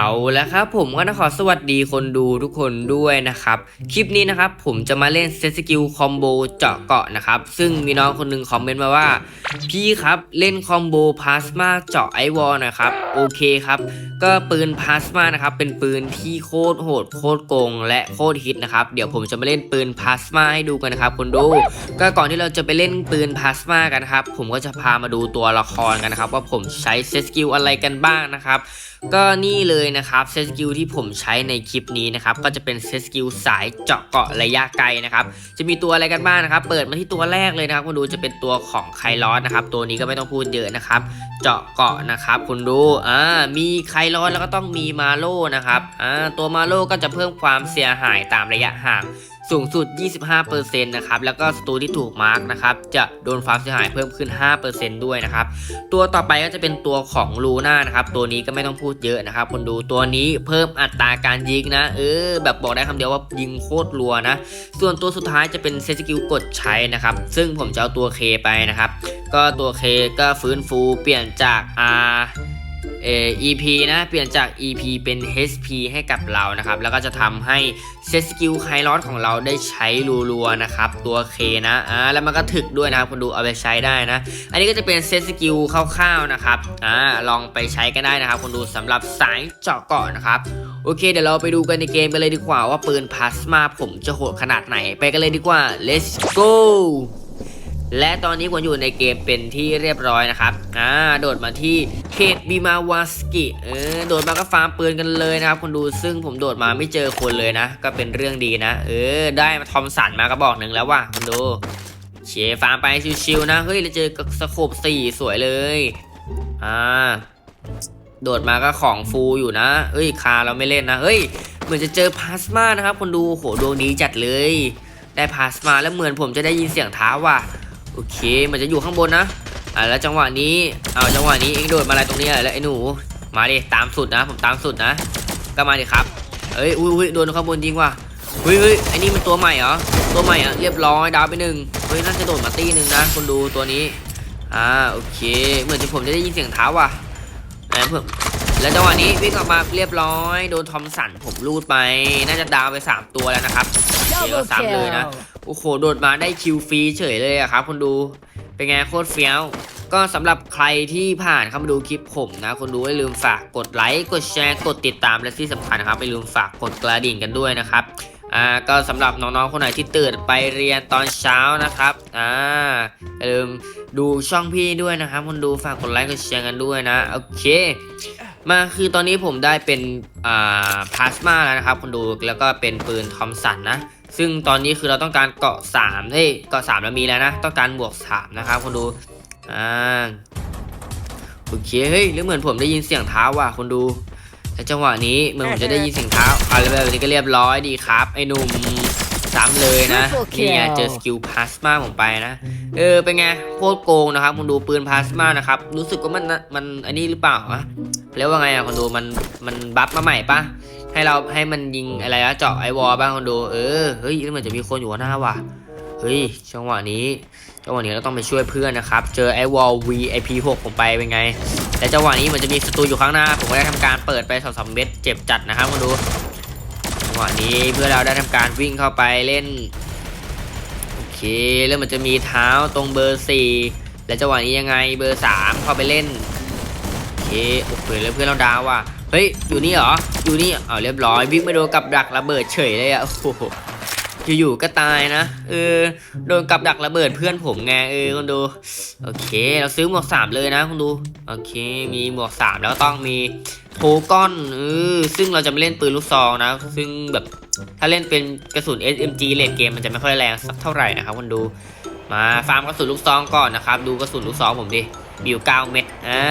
เอาแล้วครับผมก็ต้องขอสวัสดีคนดูทุกคนด้วยนะครับ คลิปนี้นะครับผมจะมาเล่นเซตสกิลคอมโบเจาะเกาะนะครับ ซึ่งมีน้องคนหนึงคอมเมนต์มาว่า พี่ครับเล่นคอมโบพลาสมาเจาะไอวอลนะครับ โอเคครับ ก็ปืนพลาสมานะครับ เป็นปืนที่โคตรโหดโคตรโกง และโคตรฮิตนะครับ เดี๋ยวผมจะมาเล่นปืนพลาสมาให้ดูกันนะครับคนดู ก็ก่อนที่เราจะไปเล่นปืนพลาสมากันครับผมก็จะพามาดูตัวละครกันนะครับว่าผมใช้เซตสกิลอะไรกันบ้างนะครับ ก็นี่เลยนะครับเซตสกิลที่ผมใช้ในคลิปนี้นะครับก็จะเป็นเซตสกิลสายเจาะเกาะระยะไกลนะครับจะมีตัวอะไรกันบ้างนะครับ เปิดมาที่ตัวแรกเลยนะครับคุณดูจะเป็นตัวของไคลอสนะครับตัวนี้ก็ไม่ต้องพูดเยอะนะครับ เจาะเกาะนะครับคุณดูอ่ามีไคลอสแล้วก็ต้องมีมาโลนะครับอ่าตัวมาโลก็จะเพิ่มความเสียหายตามระยะห่าง สูงสุด 25%นะครับ แล้วก็ศัตรูที่ถูกมาร์กนะครับ จะโดนความเสียหายเพิ่มขึ้น 5%ด้วยนะครับ ตัวต่อไปก็จะเป็นตัวของลูน่านะครับ ตัวนี้ก็ไม่ต้องพูดเยอะนะครับ คนดูตัวนี้เพิ่มอัตราการยิงนะ เออ แบบบอกได้คำเดียวว่ายิงโคตรรัวนะ ส่วนตัวสุดท้ายจะเป็นเซตสกิลกดใช้นะครับ ซึ่งผมจะเอาตัวเคไปนะครับ ก็ตัวเคก็ฟื้นฟูเปลี่ยนจาก R เอ่อ EP นะเปลี่ยนจาก EP เป็น HP ให้กับเรานะครับ แล้วก็จะทำให้เซตสกิลไคลอสของเราได้ใช้รัวๆนะครับตัวเคนะอ่าแล้วมันก็ถึกด้วยนะครับคุณดูเอาไปใช้ได้นะ อันนี้ก็จะเป็นเซตสกิลคร่าวๆนะครับอ่าลองไปใช้กันได้นะครับคุณดูสำหรับสายเจาะเกาะนะครับโอเคเดี๋ยวเราไปดูกันในเกมกันเลยดีกว่าว่าปืนพลาสมาผมจะโหดขนาดไหนไปกันเลยดีกว่า let's go และตอนนี้ผมอยู่ในเกมเป็นที่เรียบร้อยนะครับ อ่า โดดมาที่เขตบิมาวาสกิเออ โดดมาก็ฟาร์มปืนกันเลยนะครับคนดู ซึ่งผมโดดมาไม่เจอคนเลยนะ ก็เป็นเรื่องดีนะ เออ ได้มาทอมสันมากระบอกหนึ่งแล้วว่ะคนดู เชฟาร์มไปชิวๆนะ เฮ้ยเราเจอกสโคบสี่สวยเลย อ่า โดดมาก็ของฟูอยู่นะ เอ้ย คาเราไม่เล่นนะ เฮ้ย เหมือนจะเจอพลาสมานะครับ คนดู โห ดวงดีจัดเลย ได้พลาสมาแล้วเหมือนผมจะได้ยินเสียงเท้าว่ะ โอเค มันจะอยู่ข้างบนนะอ่าแล้วจังหวะนี้เอาจังหวะนี้เองโดดมาอะไรตรงนี้แล้วไอ้หนู มาดิตามสุดนะ ผมตามสุดนะ ก็มาดิครับเอ้ยอุ้ยอุ้ยโดนข้างบนจริงว่ะเฮ้ยเฮ้ยไอ้นี่มันตัวใหม่เหรอตัวใหม่อะเรียบร้อยดาวไปหนึ่งเฮ้ยน่าจะโดดมาตีหนึ่งนะคุณดูตัวนี้อ่าโอเค เหมือนจะผมจะได้ยินเสียงเท้าว่ะไหนเพิ่ม แล้วจังหวะนี้วิ่งออกมาเรียบร้อย โดนทอมสันผมลูดไป น่าจะดาวไปสามตัวแล้วนะครับเดี๋ยว Double ซ้ำเลยนะ kill. โอ้โห โดดมาได้คิวฟรีเฉยเลยอะครับคนดู เป็นไงโคตรเฟี้ยว ก็สำหรับใครที่ผ่านเข้ามาดูคลิปผมนะ คนดูอย่าลืมฝากกดไลค์ กดแชร์ กดติดตามและที่สำคัญนะครับอย่าลืมฝากกดกระดิ่งกันด้วยนะครับอ่าก็สำหรับน้องๆคนไหนที่ตื่นไปเรียนตอนเช้านะครับอ่าอย่าลืมดูช่องพี่ด้วยนะครับคนดูฝากกดไลค์กดแชร์กันด้วยนะ โอเค มาคือตอนนี้ผมได้เป็นอ่าพลาสมาแล้วนะครับคนดูแล้วก็เป็นปืนทอมสันนะซึ่งตอนนี้คือเราต้องการเกาะ3เฮ้ยเกาะ3เรามีแล้วนะ ต้องการบวก3นะครับคนดูอ่าโอเคเฮ้ยหรือเหมือนผมได้ยินเสียงเท้าว่ะคนดูแล้วจังหวะนี้เหมือนผมจะได้ยินเสียงเท้าอะไรแบบนี้ก็เรียบร้อยดีครับ ไอ้หนุ่ม ซ้ำเลยนะ Triple นี่ไง kill เจอสกิลพลาสมาผมไปนะ เออ เป็นไง โคตรโกงนะครับคุณดูปืนพลาสมานะครับ รู้สึกว่ามันมันอันนี้หรือเปล่าวะเรียกว่าไงอะคุณดูมันมันบัฟมาใหม่ปะให้เราให้มันยิงอะไรนะเจาะไอวอลบ้างคุณดูเออเฮ้ยแล้วมันจะมีคนอยู่ข้างหน้าว่ะเฮ้ยจังหวะนี้จังหวะนี้เราต้องไปช่วยเพื่อนนะครับ เจอไอวอล VIP 6ผมไปเป็นไง แต่จังหวะนี้เหมันจะมีศัตรูอยู่ข้างหน้า ผมก็ได้ทำการเปิดไปสองสามเม็ดเจ็บจัดนะครับคุณดูจั งหวะนี้เพื่อเราได้ทำการวิ่งเข้าไปเล่นโอเคแล้วมันจะมีเท้าตรงเบอร์4และจังหวะนี้ยังไงเบอร์3เข้าไปเล่นโอเคโอเคแล้วเพื่อนเราดาวว่ะเฮ้ยอยู่นี่เหรออยู่นี่อ๋อเรียบร้อยวิ่งไปโดนกับดักระเบิดเฉยเลยอะโอ้โห อยู่ๆก็ตายนะเออโดนกับดักระเบิดเพื่อนผมไงเออคุณดูโอเค เราซื้อหมวก3เลยนะคุณดูโอเค มีหมวก3แล้วก็ต้องมีโทก้อนเออซึ่งเราจะไม่เล่นปืนลูกซองนะ ซึ่งแบบถ้าเล่นเป็นกระสุน SMG เลดเกมมันจะไม่ค่อยแรงสักเท่าไหร่นะครับคนดูมาฟาร์มกระสุนลูกซองก่อนนะครับ ดูกระสุนลูกซองผมดิมีอยู่ 9 เม็ดอ่า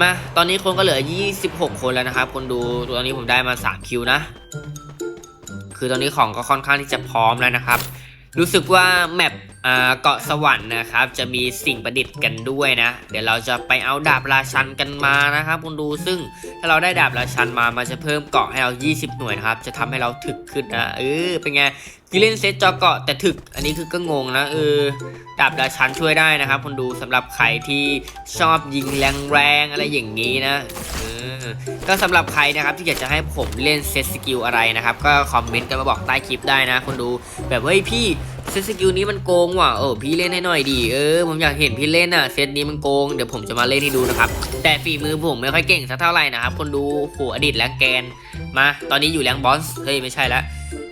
มาตอนนี้คนก็เหลือ 26 คนแล้วนะครับ คนดูตอนนี้ผมได้มา 3 คิวนะ คือตอนนี้ของก็ค่อนข้างที่จะพร้อมแล้วนะครับ รู้สึกว่าแมปเกาะสวรรค์นะครับ จะมีสิ่งประดิษฐ์กันด้วยนะ เดี๋ยวเราจะไปเอาดาบราชันกันมานะครับคุณดูซึ่งถ้าเราได้ดาบราชันมามันจะเพิ่มเกาะให้เรา 20 หน่วยนะครับ จะทำให้เราถึกขึ้นนะเออเป็นไงคือเล่นเซตจอเกาะแต่ถึกอันนี้คือก็งงนะเออดาบราชันช่วยได้นะครับคุณดูสำหรับใครที่ชอบยิงแรงๆอะไรอย่างนี้นะเออก็สำหรับใครนะครับที่อยากจะให้ผมเล่นเซตสกิลอะไรนะครับ ก็คอมเมนต์กันมาบอกใต้คลิปได้นะคุณดูแบบเฮ้ยพี่ เซตสกิลนี้มันโกงว่ะเออพี่เล่นให้หน่อยดีเออผมอยากเห็นพี่เล่นอะเซตนี้มันโกงเดี๋ยวผมจะมาเล่นให้ดูนะครับแต่ฝีมือผมไม่ค่อยเก่งสักเท่าไหร่นะครับคนดูโอ้โหอดีตแรงแกนมาตอนนี้อยู่แรงบอสเฮ้ยไม่ใช่ละ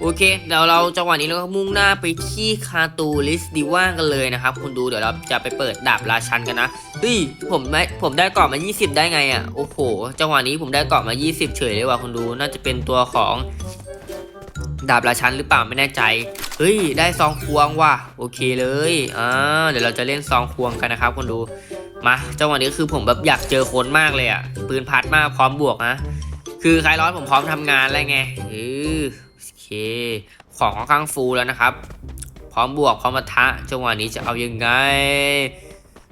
โอเคเดี๋ยวเราจังหวะนี้เราก็มุ่งหน้าไปที่คาตูลิสดิว่างกันเลยนะครับคุณดูเดี๋ยวเราจะไปเปิดดาบราชันกันนะเฮ้ยผมได้ผมได้เกาะมา 20 ได้ไงอะ่ะโอ้โหจังหวะนี้ผมได้เกาะมา 20 เฉยเลยว่ะคุณดูน่าจะเป็นตัวของ ดาบราชันหรือเปล่าไม่แน่ใจ เฮ้ย ได้ซองควงว่ะ โอเคเลยอ่าเดี๋ยวเราจะเล่นซองควงกันนะครับคุณดู มาจังหวะนี้คือผมแบบอยากเจอคนมากเลยอะ่ะ ปืนพัดมากพร้อมบวกนะ คือใครร้อนผมพร้อมทำงานแล้วไงเออโอเค ของค่อนข้างฟูแล้วนะครับ พร้อมบวกพร้อมมาทะจังหวะนี้จะเอายังไง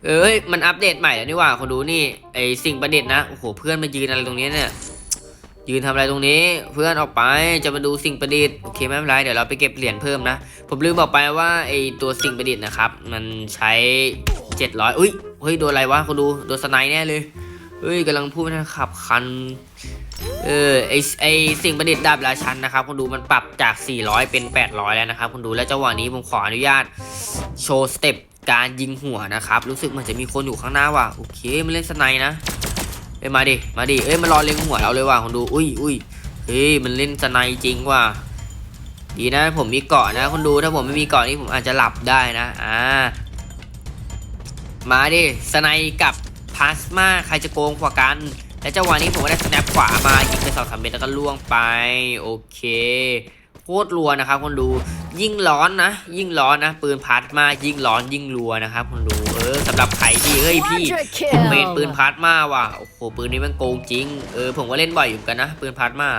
เอ้ย มันอัปเดตใหม่แล้วนี่ว่าคนดูนี่ ไอสิ่งประดิษฐ์นะ โอ้โห เพื่อนมายืนอะไรตรงนี้เนี่ย ยืนทำอะไรตรงนี้ เพื่อนออกไปจะมาดูสิ่งประดิษฐ์โอเคไม่เป็นไรเดี๋ยวเราไปเก็บเหรียญเพิ่มนะ ผมลืมบอกไปว่าไอตัวสิ่งประดิษฐ์นะครับ มันใช้ 700อุ้ยเฮ้ยโดนอะไรวะคนดูโดนสไนแน่เลยเฮ้ยกำลังพูดไม่ทันขับคันเออไอไอสิ่งประดิษฐ์ดาบราชันนะครับคุณดูมันปรับจาก 400 เป็น 800 แล้วนะครับคุณดูและจังหวะนี้ผมขออนุญาตโชว์สเต็ปการยิงหัวนะครับ รู้สึกเหมันจะมีคนอยู่ข้างหน้าว่ะโอเคมันเล่นสไนนะ เอ้ยมาดิ มาดิ เอ้ยมันรอเล็งหัวเราเลยว่ะคุณดู อุ้ยอุ้ยเฮ้ยมันเล่นสไนจริงว่ะ ดีนะผมมีเกาะนะคุณดูถ้าผมไม่มีเกาะนี่ผมอาจจะหลับได้นะ อ่า มาดิสไนกับพลาสมาใครจะโกงกว่ากัน และจังหวะนี้ผมก็ได้สแนปขวามายิงไปสองสามเมตรแล้วก็ล่วงไป โอเค ตรรัวนะครับคนดูยิ่งร้อนนะ ยิ่งร้อนนะ ปืนพัดมายิ่งร้อนยิ่งรัวนะครับคนดูเออสำหรับใครที่เฮ้ยพี่ Quadra ผมเมนปืน kill. พัดมาว่ะโอ้โหปืนนี้มันโกงจริงเออผมก็เล่นบ่อยอยู่กันนะ ปืนพัดมา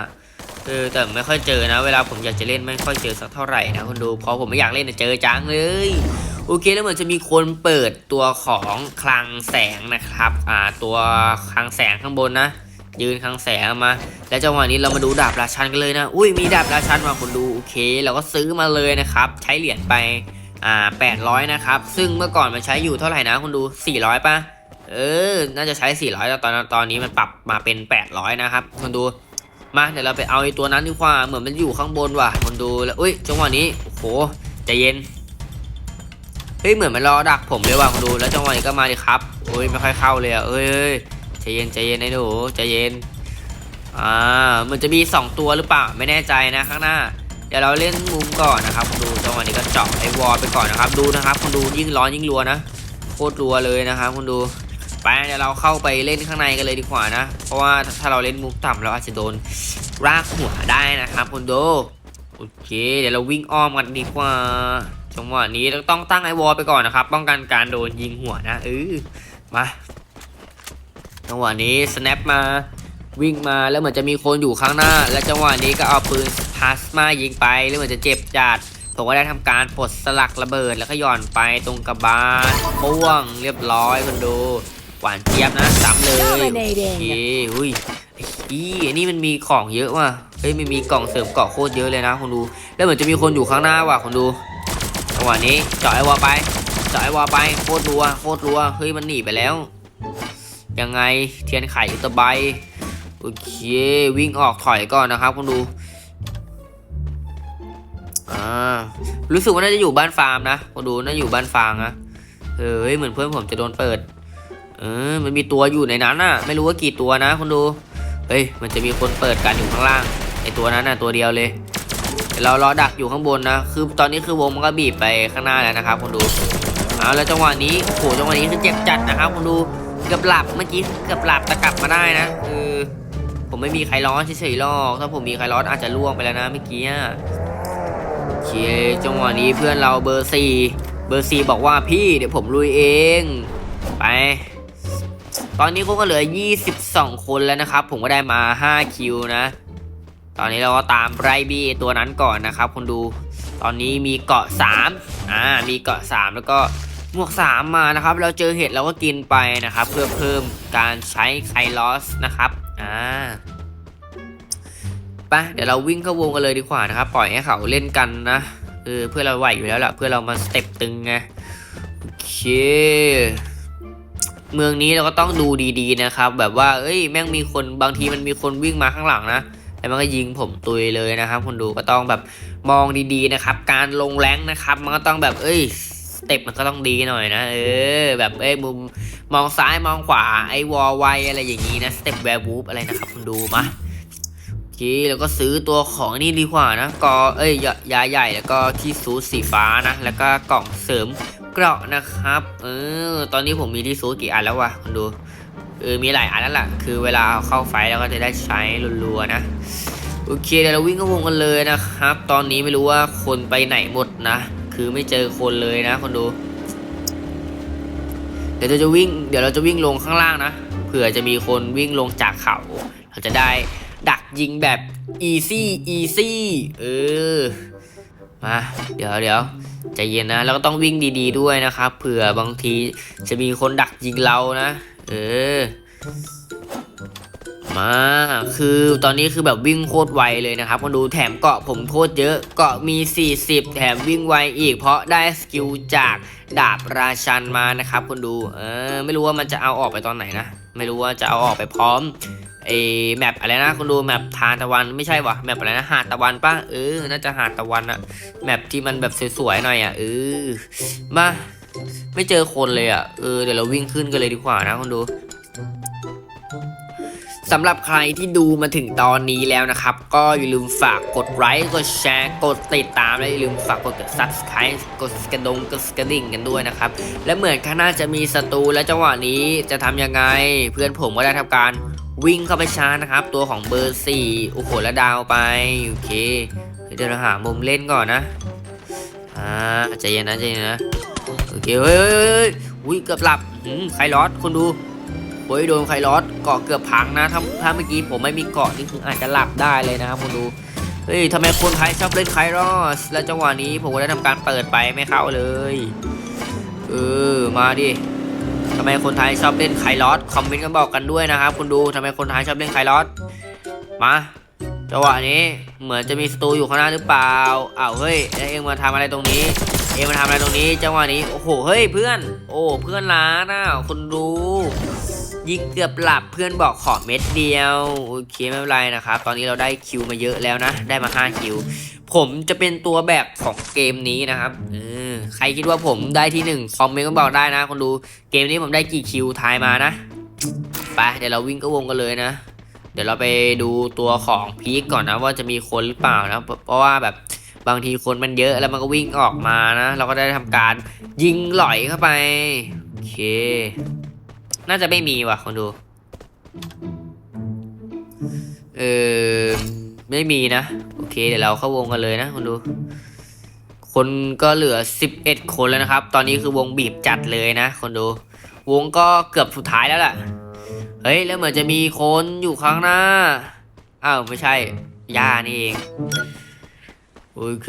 เออแต่ไม่ค่อยเจอนะ เวลาผมอยากจะเล่นไม่ค่อยเจอสักเท่าไหร่นะคนดูเพราะผมไม่อยากเล่นแต่เจอจังเลยโอเคแล้วเหมือนจะมีคนเปิดตัวของคลังแสงนะครับ อ่าตัวคลังแสงข้างบนนะ ยืนคลังแสงมา แล้วจังหวะนี้เรามาดูดาบราชันกันเลยนะ อุ้ยมีดาบราชันมาคนดูโอเค เราก็ซื้อมาเลยนะครับ ใช้เหรียญไปอ่า800นะครับ ซึ่งเมื่อก่อนมันใช้อยู่เท่าไหร่นะคุณดู400ป่ะเออ น่าจะใช้ 400แต่ตอนนั้นตอนนี้มันปรับมาเป็น 800 นะครับ คนดู มาเดี๋ยวเราไปเอาไอ้ตัวนั้นดีกว่า เหมือนมันอยู่ข้างบนว่ะ คนดู แล้วอุ้ย จังหวะนี้ โอ้โห ใจเย็น เฮ้ย เหมือนมันรอดักผมเลยว่ะ คนดู แล้วจังหวะนี้ก็มาดิครับ โอ้ย ไม่ค่อยเข้าเลยอะเอ้ยเอ้ย ใจเย็นใจเย็นไอ้หนูใจเย็นอ่ามันจะมี 2 ตัวหรือเปล่าไม่แน่ใจนะข้างหน้า เดี๋ยวเราเล่นมุมก่อนนะครับดูจังหวะนี้ก็เจาะไอ้วอลไปก่อนนะครับ ดูนะครับคุณดูยิ่งร้อนยิ่งรัวนะโคตรรัวเลยนะครับคุณดูไปเดี๋ยวเราเข้าไปเล่นข้างในกันเลยดีกว่านะ เพราะว่าถ้าเราเล่นมุมต่ำเราอาจจะโดนรากหัวได้นะครับคุณดูโอเค เดี๋ยวเราวิ่งอ้อมกันดีกว่าจังหวะนี้เราต้องตั้งไอวอลไปก่อนนะครับ ป้องกันการโดนยิงหัวนะเออมา จังหวะนี้ snap มาวิ่งมาแล้วเหมือนจะมีคนอยู่ข้างหน้า และจังหวะนี้ก็เอาปืนพลาสมายิงไปแล้วเหมือนจะเจ็บจัดผมก็ได้ทำการปลดสลักระเบิดแล้วก็หย่อนไปตรงกระบาลป้วงเรียบร้อยคนดูหวานเจี๊ยบนะซ้ำเลยโอเค Dominating. อุ้ยไอ้อีอันนี้มันมีของเยอะว่ะเฮ้ยมันมีกล่องเสริมเกาะโคตรเยอะเลยนะคนดู แล้วเหมือนจะมีคนอยู่ข้างหน้าว่ะคนดูจังหวะนี้เจาะไอวอลไปเจาะไอวอลไปโคตรรัวโคตรรัวเฮ้ยมันหนีไปแล้ว ยังไงเทียนไข่อุตะไบโอเควิ่งออกถอยก่อนนะครับคุณดูอ่ารู้สึกว่าน่าจะอยู่บ้านฟาร์มนะคุณดูน่าอยู่บ้านฟาร์มนะเฮ้ยเหมือนเพื่อนผมจะโดนเปิดเออมันมีตัวอยู่ในนั้นน่ะ ไม่รู้ว่ากี่ตัวนะคุณดูเฮ้ยมันจะมีคนเปิดกันอยู่ข้างล่างไอตัวนั้นน่ะตัวเดียวเลยเดี๋ยวเรารอดักอยู่ข้างบนนะ คือตอนนี้คือวงมันก็บีบไปข้างหน้าแล้วนะครับคุณดูเอาแล้วจังหวะนี้โอ้โหจังหวะนี้คือเจ็บจัดนะครับคุณดู เกือบหลับเมื่อกี้เกือบหลับแต่กลับมาได้นะเออผมไม่มีใครร้อนเฉยๆหรอกถ้าผมมีใครร้อนอาจจะล่วงไปแล้วนะเมื่อกี้อะโอเคจังหวะนี้เพื่อนเราเบอร์สี่เบอร์สี่บอกว่าพี่เดี๋ยวผมลุยเองไปตอนนี้ก็เหลือ 22 คนแล้วนะครับ ผมก็ได้มา 5 คิวนะ ตอนนี้เราก็ตามไรบี้ตัวนั้นก่อนนะครับคนดู ตอนนี้มีเกาะสามอ่า มีเกาะสามแล้วก็ หมวกสามมานะครับ เราเจอเห็ดเราก็กินไปนะครับ เพื่อเพิ่มการใช้ไคลอสนะครับอ่าไปเดี๋ยวเราวิ่งเข้าวงกันเลยดีกว่านะครับ ปล่อยให้เขาเล่นกันนะเออเพื่อเราไหวอยู่แล้วล่ะเพื่อเรามาสเต็ปตึงไงโอเคเมืองนี้เราก็ต้องดูดีๆนะครับ แบบว่า เอ้ยแม่งมีคนบางทีมันมีคนวิ่งมาข้างหลังนะแล้วมันก็ยิงผมตุยเลยนะครับคนดูก็ต้องแบบมองดีๆนะครับ การลงแรงนะครับ มันก็ต้องแบบเอ้ย เต็ปมันก็ต้องดีหน่อยนะ เออ แบบเอ้ยมุมมองซ้ายมองขวาไอ้วอลไวอะไรอย่างนี้นะสเต็ปแวร์วูฟอะไรนะครับคนดูมาโอเคแล้วก็ซื้อตัวของนี่ดีกว่านะกอเอ้ยยาใหญ่แล้วก็ที่ซูสีฟ้านะ แล้วก็กล่องเสริมเกราะนะครับ เออ ตอนนี้ผมมีที่ซูกี่อันแล้ววะคุณดูเออมีหลายอันแล้วล่ะ คือเวลาเอาเข้าไฟแล้วก็จะได้ใช้รัวๆนะโอเคเดี๋ยวเราวิ่งเข้าวงกันเลยนะครับ ตอนนี้ไม่รู้ว่าคนไปไหนหมดนะ คือไม่เจอคนเลยนะคนดู เดี๋ยวเราจะวิ่ง เดี๋ยวเราจะวิ่งลงข้างล่างนะ เผื่อจะมีคนวิ่งลงจากเขา เราจะได้ดักยิงแบบ easy easy เออ มา เดี๋ยวเดี๋ยวใจเย็นนะ แล้วก็ต้องวิ่งดีๆด้วยนะครับ เผื่อบางทีจะมีคนดักยิงเรานะ เออ มา คือตอนนี้คือแบบวิ่งโคตรไวเลยนะครับมาดูแถมเกาะผมโคตรเยอะ เกาะมี 40 แถมวิ่งไวอีก เพราะได้สกิลจากดาบราชันมานะครับคนดู เออ ไม่รู้ว่ามันจะเอาออกไปตอนไหนนะ ไม่รู้ว่าจะเอาออกไปพร้อมไอ้แมปอะไรนะคุณดูแมปทานตะวันไม่ใช่วะแมปอะไรนะหาดตะวันป่ะเออน่าจะหาดตะวันอะแมปที่มันแบบสวยๆหน่อยอะเออมาไม่เจอคนเลยอะเออเดี๋ยวเราวิ่งขึ้นกันเลยดีกว่านะคุณดู สำหรับใครที่ดูมาถึงตอนนี้แล้วนะครับ ก็อย่าลืมฝากกดไลค์กดแชร์กดติดตามและอย่าลืมฝากกด subscribe กดกระดงกดกระดิ่งกันด้วยนะครับ และเหมือนข้างหน้าจะมีศัตรูและจังหวะนี้จะทำยังไง เพื่อนผมก็ได้ทำการวิ่งเข้าไปชาร์จนะครับ ตัวของเบอร์4โอ้โหแล้วดาวไปโอเคเดี๋ยวเราหามุมเล่นก่อนนะอ่าใจเย็นนะใจเย็นนะโอเคเฮ้ยเฮ้ยเฮ้ยอุ้ยเกือบหลับใครรอดคนดู โอ้ยโดนไคลอสเกาะเกือบพังนะถ้าถ้าเมื่อกี้ผมไม่มีเกาะนี่คืออาจจะหลับได้เลยนะครับคุณดูเฮ้ยทำไมคนไทยชอบเล่นไคลอสแล้วจังหวะนี้ผมก็ได้ทำการเปิดไปไม่เข้าเลยเออมาดิทำไมคนไทยชอบเล่นไคลอสคอมเมนต์กันบอกกันด้วยนะครับคุณดูทำไมคนไทยชอบเล่นไคลอสมาจังหวะนี้เหมือนจะมีศัตรูอยู่ข้างหน้าหรือเปล่าอ้าวเฮ้ยแล้วเองมาทำอะไรตรงนี้ เองมาทำอะไรตรงนี้ จังหวะนี้โอ้โหเฮ้ยเพื่อน โอ้เพื่อนล้านะคุณดู ยิงเกือบหลับเพื่อนบอกขอเม็ดเดียวโอเคไม่เป็นไรนะครับ ตอนนี้เราได้คิวมาเยอะแล้วนะ ได้มา 5 คิว ผมจะเป็นตัวแบกของเกมนี้นะครับเออใครคิดว่าผมได้ที่1คอมเมนต์ก็บอกได้นะคนดูเกมนี้ผมได้กี่คิวทายมานะไปเดี๋ยวเราวิ่งก็วงกันเลยนะ เดี๋ยวเราไปดูตัวของพีคก่อนนะว่าจะมีคนหรือเปล่านะเพราะว่าแบบบางทีคนมันเยอะแล้วมันก็วิ่งออกมานะ เราก็ได้ทำการยิงหล่อยเข้าไปโอเค น่าจะไม่มีว่ะคนดู เออไม่มีนะ โอเค เดี๋ยวเราเข้าวงกันเลยนะคนดู คนก็เหลือ 11 คนแล้วนะครับ ตอนนี้คือวงบีบจัดเลยนะคนดู วงก็เกือบสุดท้ายแล้วล่ะ เฮ้ย แล้วเหมือนจะมีคนอยู่ข้างหน้า อ้าว ไม่ใช่ย่านี่เอง โอเค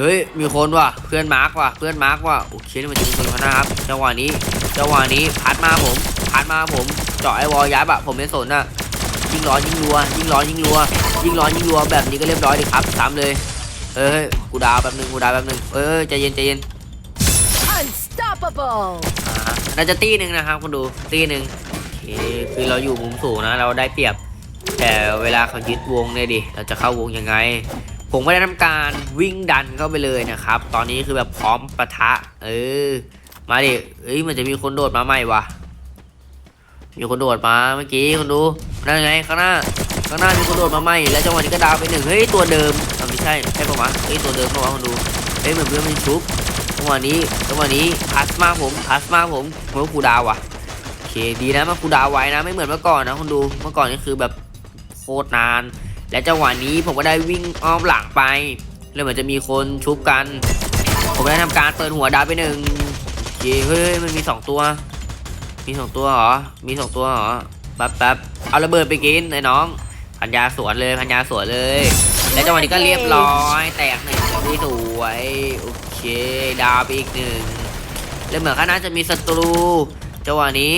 เฮ้ย มีคนว่ะ เพื่อนมาร์กว่ะ เพื่อนมาร์กว่ะ โอเคแล้วมันจะมีคนข้างหน้าครับ จังหวะนี้ จังหวะนี้พัดมาผมพัดมาผมเจาะไอ้วอลยับอะผมไม่สนอะยิงร้อนยิงรัวยิงร้อนยิงรัวยิงร้อนยิงรัวแบบนี้ก็เรียบร้อยดีครับสามเลยเฮ้ยกูดาวแป๊บนึงกูดาวแป๊บนึงเอ้ยใจเย็นใจเย็น Unstoppable! อ่าน่าจะตีหนึ่งนะครับคุณดูตีหนึ่งโอเคคือเราอยู่มุมสูงนะเราได้เปรียบ แต่เวลาเขายึดวงเนี่ยดิเราจะเข้าวงยังไง ผมก็ได้ทำการวิ่งดันเข้าไปเลยนะครับ ตอนนี้คือแบบพร้อมปะทะ เออ มาดิเอ้ยมันจะมีคนโดดมาใหม่วะมีคนโดดมาเมื่อกี้คนดูนั่นไงข้างหน้าข้างหน้ามีคนโดดมาใหม่แล้วจังหวะนี้ก็ดาวไปหนึ่งเฮ้ยตัวเดิมไม่ใช่ใช่ปะวะเฮ้ยตัวเดิมปะวะคนดูเฮ้ยเหมือนเพื่อนมันชุบจังหวะนี้จังหวะนี้พลาสมาผมพลาสมาผมเมือนครูดาวอะโอเคดีนะมาครูดาวไว้นะไม่เหมือนเมื่อก่อนนะคุณดูเมื่อก่อนนี่คือแบบโคตรนาน และจังหวะนี้ผมก็ได้วิ่งอ้อมหลังไปแล้วเหมือนจะมีคนชุบกัน ผมได้ทำการเปิดหัวดาวไปหนึ่ง เคเฮ้ยมันมีสองตัว มีสองตัวเหรอ มีสองตัวเหรอแป๊บแป๊บเอาระเบิดไปกินไอ้น้องพันยาสวนเลยพันยาสวนเลย และจังหวะนี้ก็เรียบร้อย แตกหนึ่งที่สวยโอเคดาวไปอีกหนึ่งแล้วเหมือนข้างหน้าจะมีศัตรูจังหวะนี้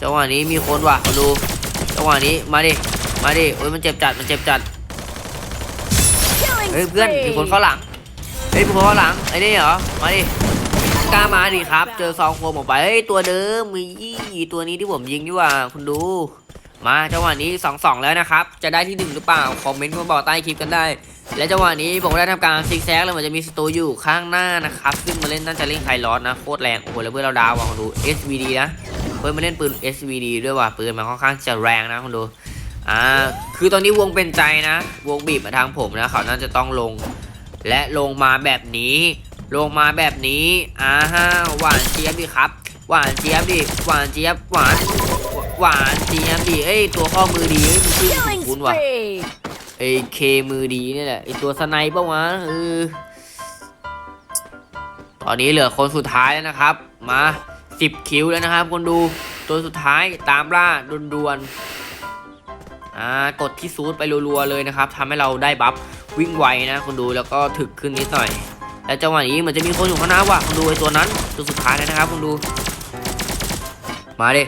จังหวะนี้มีคนว่ะมาดูจังหวะนี้มาดิมาดิโอ้ยมันเจ็บจัดมันเจ็บจัดเฮ้ยเพื่อนมีคนเข้าหลังเฮ้ยมีคนเข้าหลังไอ้นี่เหรอมาดิ กล้ามาดิครับ เจอซองโคมออกไปเฮ้ยตัวเดิมมียี่ตัวนี้ที่ผมยิงดีกว่า คุณดู มาจังหวะนี้สองสองแล้วนะครับ จะได้ที่หนึ่งหรือเปล่า คอมเมนต์มาบอกใต้คลิปกันได้ และจังหวะนี้ผมได้ทำการซิกแซกแล้วมันจะมีสตูอยู่ข้างหน้านะครับ ซึ่งมาเล่นน่าจะเล่นไคลอสนะโคตรแรงโอ้โหแล้วเพื่อนเราดาวว่ะคุณดู SVD นะเพื่อนมาเล่นปืน SVD ด้วยว่ะปืนมันค่อนข้างจะแรงนะคุณดูอ่าคือตอนนี้วงเป็นใจนะ วงบีบมาทางผมนะเขาน่าจะต้องลง และลงมาแบบนี้ ลงมาแบบนี้อ่าฮะหวานเจี๊ยบดิครับ หวานเจี๊ยบดิ หวานเจี๊ยบ หวาน หวานเจี๊ยบดิ เอ้ย ตัวข้อมือดีเอ้ยมันชื่อคุ้นว่ะ spree. ไอ้เคมือดีนี่แหละ ไอตัวสไนเปอร์วะเออตอนนี้เหลือคนสุดท้ายแล้วนะครับ มาสิบคิวแล้วนะครับ คนดู ตัวสุดท้ายตามล่าดวนๆอ่ากดที่ซูดไปรัวๆเลยนะครับทำให้เราได้บัฟวิ่งไวนะคนดูแล้วก็ถึกขึ้นนิดหน่อย และจังหวะนี้เหมือนจะมีคนอยู่ข้างหน้าว่ะคนดูไอ้ตัวนั้นตัวสุดท้ายแล้วนะครับคนดู มาดิ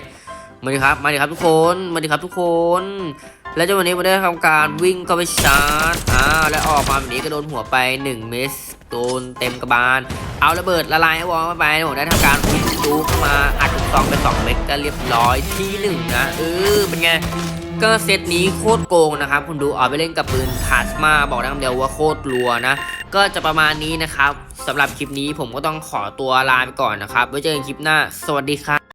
มาดิครับมาดิครับทุกคนมาดิครับทุกคน และจังหวะนี้ผมได้ทำการวิ่งเข้าไปชาร์จอ่าและออกมาแบบนี้ก็โดนหัวไป1เมสโดนเต็มกระบาล เอาระเบิดละลายไอ้วอลเข้าไปผมได้ทำการวิ่งดูเข้ามาอัดลูกซองไป2เม็ดก็เรียบร้อยที่หนึ่งนะเออเป็นไง ก็เซตนี้โคตรโกงนะครับคุณดูเอาไปเล่นกับปืนพาสมาบอกได้คำเดียวว่าโคตรรัวนะ ก็จะประมาณนี้นะครับสำหรับคลิปนี้ผมก็ต้องขอตัวลาไปก่อนนะครับไว้เจอกันคลิปหน้า สวัสดีครับ